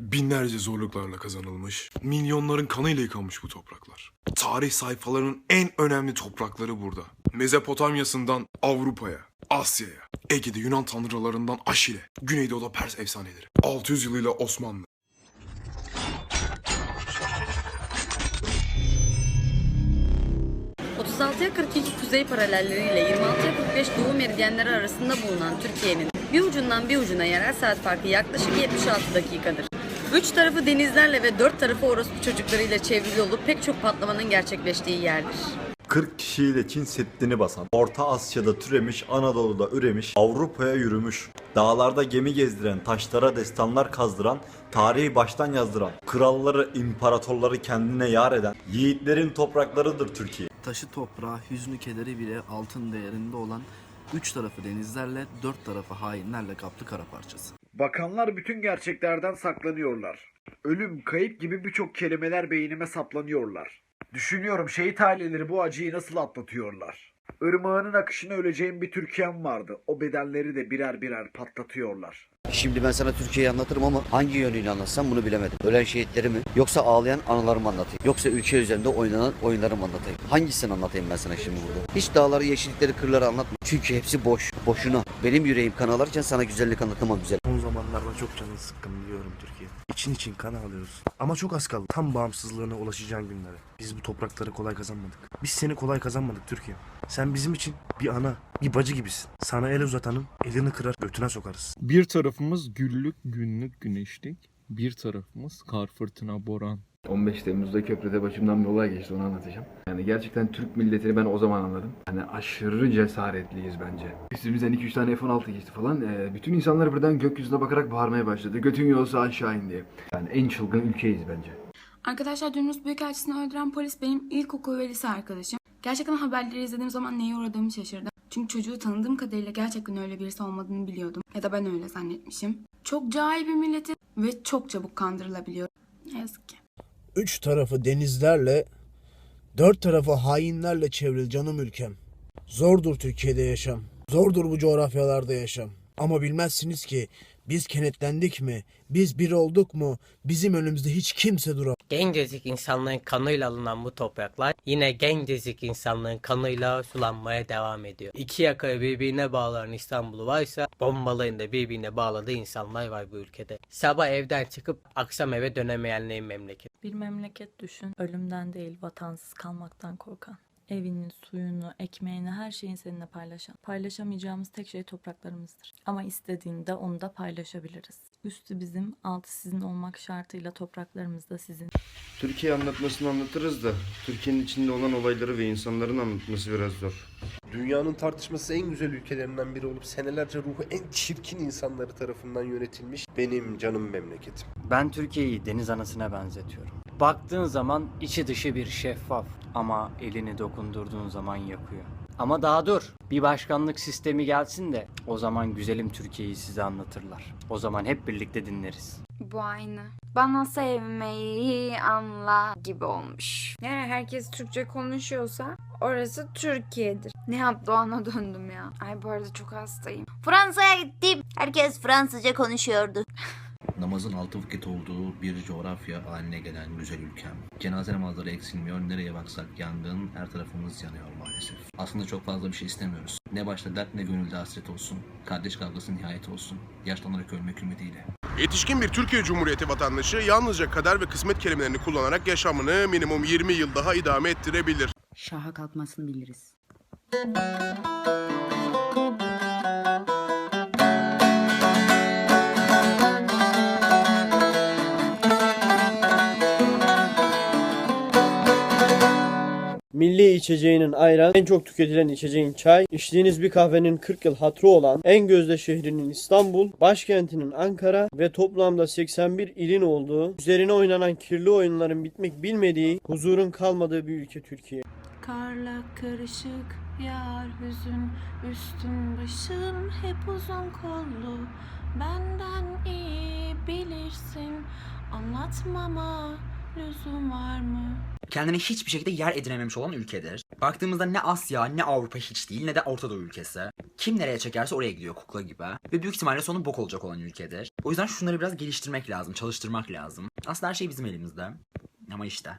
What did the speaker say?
Binlerce zorluklarla kazanılmış, milyonların kanıyla yıkanmış bu topraklar. Tarih sayfalarının en önemli toprakları burada. Mezopotamya'sından Avrupa'ya, Asya'ya, Ege'de Yunan tanrılarından Aşile, Güneydoğu'da Pers efsaneleri, 600 yılıyla Osmanlı, 36'ya 42 kuzey paralelleriyle 26'ya 45 doğu meridyenleri arasında bulunan Türkiye'nin bir ucundan bir ucuna yerel saat farkı yaklaşık 76 dakikadır. Üç tarafı denizlerle ve dört tarafı orospu çocuklarıyla çevrili olup pek çok patlamanın gerçekleştiği yerdir. 40 kişiyle Çin Seddi'ni basan, Orta Asya'da türemiş, Anadolu'da üremiş, Avrupa'ya yürümüş, dağlarda gemi gezdiren, taşlara destanlar kazdıran, tarihi baştan yazdıran, kralları, imparatorları kendine yar eden, yiğitlerin topraklarıdır Türkiye. Taşı toprağı, hüznü kederi bile altın değerinde olan üç tarafı denizlerle, dört tarafı hainlerle kaplı kara parçası. Bakanlar bütün gerçeklerden saklanıyorlar. Ölüm, kayıp gibi birçok kelimeler beynime saplanıyorlar. Düşünüyorum şehit aileleri bu acıyı nasıl atlatıyorlar. Irmağının akışına öleceğim bir Türkiye'm vardı. O bedenleri de birer birer patlatıyorlar. Şimdi ben sana Türkiye'yi anlatırım ama hangi yönüyle anlatsam bunu bilemedim. Ölen şehitleri mi? Yoksa ağlayan anılarımı anlatayım? Yoksa ülke üzerinde oynanan oyunlarımı anlatayım? Hangisini anlatayım ben sana şimdi burada? Hiç dağları, yeşillikleri, kırları anlatma. Çünkü hepsi boş, boşuna. Benim yüreğim kan ağlarken sana güzellik anlatamam güzel. Çok canın sıkkın biliyorum Türkiye. İçin için kan ağlıyoruz. Ama çok az kaldı. Tam bağımsızlığına ulaşacağın günlere. Biz bu toprakları kolay kazanmadık. Biz seni kolay kazanmadık Türkiye. Sen bizim için bir ana, bir bacı gibisin. Sana el uzatanın elini kırar götüne sokarız. Bir tarafımız güllük, günlük, güneşlik. Bir tarafımız kar, fırtına, boran. 15 Temmuz'da köprüde başımdan bir olay geçti onu anlatacağım. Yani gerçekten Türk milletini ben o zaman anladım. Hani aşırı cesaretliyiz bence. Üstümüzden 2-3 tane F-16 geçti falan. Ee, bütün insanlar birden gökyüzüne bakarak bağırmaya başladı. Götün yolsa aşağı in diye. Yani en çılgın ülkeyiz bence. Arkadaşlar dün Rus Büyükelçisi'ni öldüren polis benim ilkokul ve lise arkadaşım. Gerçekten haberleri izlediğim zaman neye uğradığımı şaşırdım. Çünkü çocuğu tanıdığım kadarıyla gerçekten öyle birisi olmadığını biliyordum. Ya da ben öyle zannetmişim. Çok cahil bir milleti ve çok çabuk kandırılabiliyor. Ne yazık ki. Üç tarafı denizlerle, dört tarafı hainlerle çevrili canım ülkem. Zordur Türkiye'de yaşam, zordur bu coğrafyalarda yaşam. Ama bilmezsiniz ki biz kenetlendik mi, biz bir olduk mu, bizim önümüzde hiç kimse duramaz. Gencecik insanların kanıyla alınan bu topraklar yine gencecik insanların kanıyla sulanmaya devam ediyor. İki yakayı birbirine bağlayan İstanbul'u varsa bombalayın da birbirine bağladığı insanlar var bu ülkede. Sabah evden çıkıp akşam eve dönemeyenlerin memleketi. Bir memleket düşün. Ölümden değil vatansız kalmaktan korkan. Evini, suyunu, ekmeğini, her şeyini seninle paylaşan. Paylaşamayacağımız tek şey topraklarımızdır. Ama istediğinde onu da paylaşabiliriz. Üstü bizim, altı sizin olmak şartıyla topraklarımız da sizin. Türkiye anlatmasını anlatırız da Türkiye'nin içinde olan olayları ve insanların anlatması biraz zor. Dünyanın tartışması en güzel ülkelerinden biri olup senelerce ruhu en çirkin insanları tarafından yönetilmiş benim canım memleketim. Ben Türkiye'yi deniz anasına benzetiyorum. Baktığın zaman içi dışı bir şeffaf ama elini dokundurduğun zaman yakıyor. Ama daha dur. Bir başkanlık sistemi gelsin de o zaman güzelim Türkiye'yi size anlatırlar. O zaman hep birlikte dinleriz. Bu aynı. Bana sevmeyi anla gibi olmuş. Yani herkes Türkçe konuşuyorsa orası Türkiye'dir. Nihat Doğan'a döndüm ya. Ay bu arada çok hastayım. Fransa'ya gittim. Herkes Fransızca konuşuyordu. Namazın altı vakit olduğu bir coğrafya haline gelen güzel ülkem. Cenaze namazları eksilmiyor, nereye baksak yangın, her tarafımız yanıyor maalesef. Aslında çok fazla bir şey istemiyoruz. Ne başta dert ne gönülde hasret olsun. Kardeş kavgası nihayet olsun. Yaşlanarak ölmek ümidiyle. Yetişkin bir Türkiye Cumhuriyeti vatandaşı yalnızca kader ve kısmet kelimelerini kullanarak yaşamını minimum 20 yıl daha idame ettirebilir. Şaha kalkmasını biliriz. Milli içeceğinin ayran, en çok tüketilen içeceğin çay, içtiğiniz bir kahvenin 40 yıl hatırı olan, en gözde şehrinin İstanbul, başkentinin Ankara ve toplamda 81 ilin olduğu, üzerine oynanan kirli oyunların bitmek bilmediği, huzurun kalmadığı bir ülke Türkiye. Karla karışık yar hüzün Üstüm başım hep uzun kollu Benden iyi bilirsin Anlatmama lüzum var mı? kendine hiçbir şekilde yer edinememiş olan ülkedir. Baktığımızda ne Asya ne Avrupa hiç değil ne de Orta Doğu ülkesi. Kim nereye çekerse oraya gidiyor kukla gibi. Ve büyük ihtimalle sonu bok olacak olan ülkedir. O yüzden şunları biraz geliştirmek lazım, çalıştırmak lazım. Aslında her şey bizim elimizde. Ama işte.